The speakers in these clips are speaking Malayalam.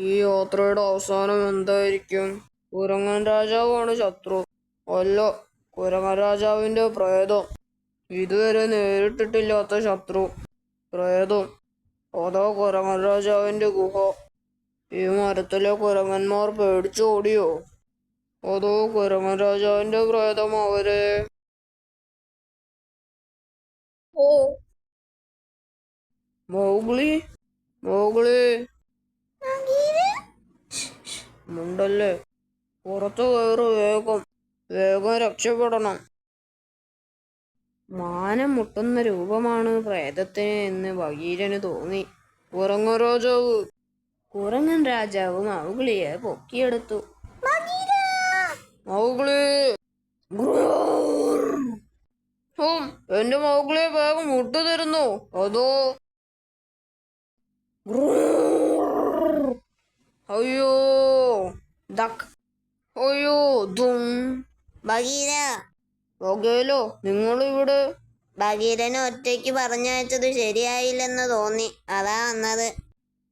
ഈ യാത്രയുടെ അവസാനം എന്തായിരിക്കും? കുരങ്ങൻ രാജാവാണ് ശത്രു. അല്ല കുരങ്ങൻ രാജാവിന്റെ പ്രേതം. ഇതുവരെ നേരിട്ടിട്ടില്ലാത്ത ശത്രു. പ്രേതം. അതോ കുരങ്ങൻ രാജാവിന്റെ ഗുഹ. ഈ മരത്തിലെ കുരങ്ങന്മാർ പേടിച്ചോടിയോ അതോ കുരങ്ങൻ രാജാവിന്റെ പ്രേതം അവരെ? ഓ. മൗഗ്ലി? മൗഗ്ലി? മുണ്ടല്ലേ പുറത്തു കയറ് വേഗം. വേഗം രക്ഷപ്പെടണം. മാനം മുട്ടുന്ന രൂപമാണ് പ്രേതത്തിന് എന്ന് ഭഗീരന് തോന്നി. കുരങ്ങൻ രാജാവ്. കുരങ്ങൻ രാജാവ് മൗഗ്ലിയെ പൊക്കിയെടുത്തു. എന്റെ മൗഗ്ലിയെ വേഗം മുട്ടു തരുന്നു അതോ. അയ്യോ ദക്ക് അയ്യോ ദും. ഭഗീര. ഓകേലോ നിങ്ങളിവിടെ ബഗീരനെ ഒറ്റയ്ക്ക് പറഞ്ഞയച്ചത് ശരിയായില്ലെന്ന് തോന്നി. അതാ വന്നത്.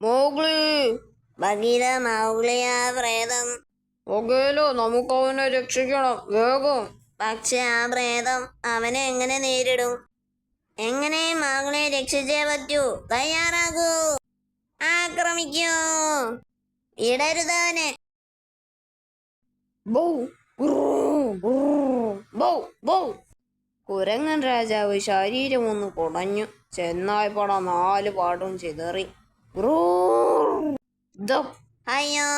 മോഗ്ലി. ബഗീര മൗഗ്ലിയാ പ്രേതം. ഓകേലോ നമുക്ക് അവനെ രക്ഷിക്കണം വേഗം. പക്ഷെ ആ പ്രേതം അവനെ എങ്ങനെ നേരിടും? എങ്ങനെ മകളെ രക്ഷിച്ചേ പറ്റൂ? തയ്യാറാകൂ. ആക്രമിക്കൂ. ഇടരുതവനെ കുരങ്ങൻ രാജാവ് ശരീരം ഒന്ന് കുടഞ്ഞു. ചെന്നായ് പട നാല് പാടും ചിതറി. അയ്യോ.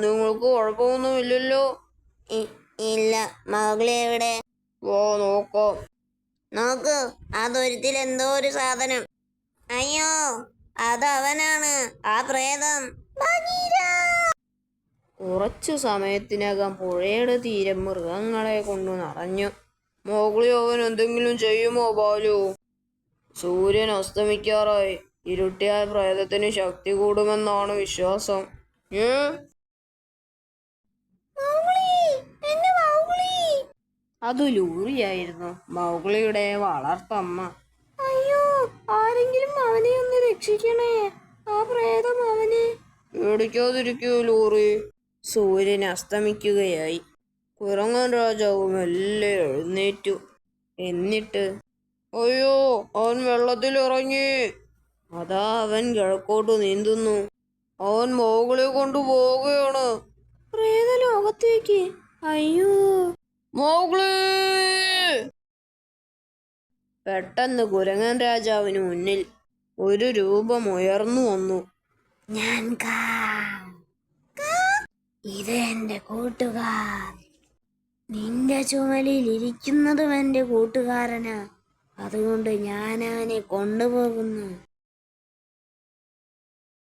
നിങ്ങൾക്ക് കുഴപ്പമൊന്നുമില്ലല്ലോ ഇല്ല. മൗഗ്ലി എവിടെ? ഓ നോക്കോ. നോക്കൂ. ആ എന്തോ ഒരു സാധനം. അയ്യോ അതവനാണ്. ആ പ്രേതം. കുറച്ചു സമയത്തിനകം പുഴയുടെ തീരം മൃഗങ്ങളെ കൊണ്ടു നിറഞ്ഞു. മോഗ്ലി അവൻ എന്തെങ്കിലും ചെയ്യുമോ ബാലു? സൂര്യൻ അസ്തമിക്കാറായി. ഇരുട്ടിയാൽ പ്രേതത്തിന് ശക്തി കൂടുമെന്നാണ് വിശ്വാസം. ഏ? അത് ലൂറിയായിരുന്നു. മൗഗ്ലിയുടെ വളർത്തമ്മ അയ്യോ ആരെങ്കിലും അവനെ ഒന്ന് രക്ഷിക്കണേ. ആ പ്രേതം അവനെ. പേടിക്കാതിരിക്കൂ ലൂറി. സൂര്യൻ അസ്തമിക്കുകയായി. കുരങ്ങൻ രാജാവ് മെല്ലെ എഴുന്നേറ്റു. എന്നിട്ട് അയ്യോ അവൻ വെള്ളത്തിൽ ഇറങ്ങി അതാ അവൻ കിഴക്കോട്ട് നീന്തുന്നു. അവൻ മോകളെ കൊണ്ടുപോവുകയാണ്. പ്രേതലോകത്തേക്ക്. അയ്യോ മോഗ്ലി പെട്ടെന്ന് കുരങ്ങൻ രാജാവിന് മുന്നിൽ ഒരു രൂപം ഉയർന്നു വന്നു. ഞാൻ ഇത് എന്റെ കൂട്ടുകാർ. നിന്റെ ചുമലിൽ ഇരിക്കുന്നതും എന്റെ കൂട്ടുകാരനാ. അതുകൊണ്ട് ഞാൻ അവനെ കൊണ്ടുപോകുന്നു.